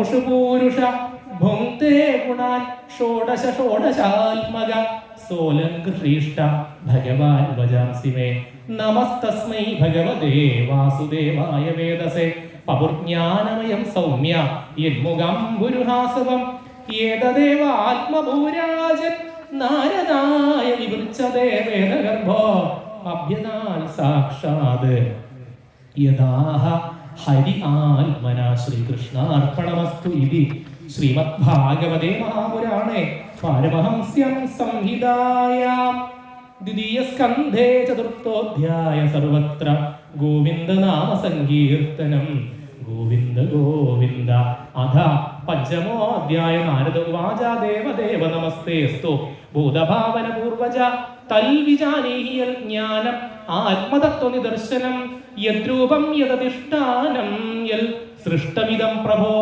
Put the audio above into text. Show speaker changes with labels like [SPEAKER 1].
[SPEAKER 1] പൂരുഷ ഭുങ്ക്തേ ഗുണാൻ ഷോഡശ ഷോഡശാത്മക സോലങ്കൃഷ്ട ഭഗവാൻ വജാംസി മേ നമസ്തസ്മൈ ഭഗവതേ വാസുദേവായ വേദസേ. പപുർജ്ഞാനമയം സൗമ്യ. യന്മുഖം ഗുരുഹാസവം. ഏതദേവ ആത്മഭൂരാജൻ നാരദായ വിവൃച്ചതേ വേദഗർഭോ. അഭ്യനാൽ സാക്ഷാത്. യഥാഹ ഹരി ആത്മന ശ്രീകൃഷ്ണ അർപ്പണമസ്തു ഇതി. ശ്രീമദ് ഭാഗവതേ മഹാപുരാണേ പാരമഹംസ്യം സംഹിതായാം. ദ്വിതീയസ്കന്ധേ ചതുർത്ഥോധ്യായ സർവത്ര ഗോവിന്ദനാമ സങ്കീർത്തനം ഗോവിന്ദ ഗോവിന്ദ അധ പഞ്ചമോധ്യായ നാരദ ഉവാച ദേവദേവ നമസ്തേസ്തു ഭൂതഭാവന പൂർവജ തൽവിജാനീയൽ യൽ ജ്ഞാനം ആത്മതത്വ നിദർശനം യദ്രൂപം യതതിഷ്ഠാനം യൽ സൃഷ്ടമിതം പ്രഭോ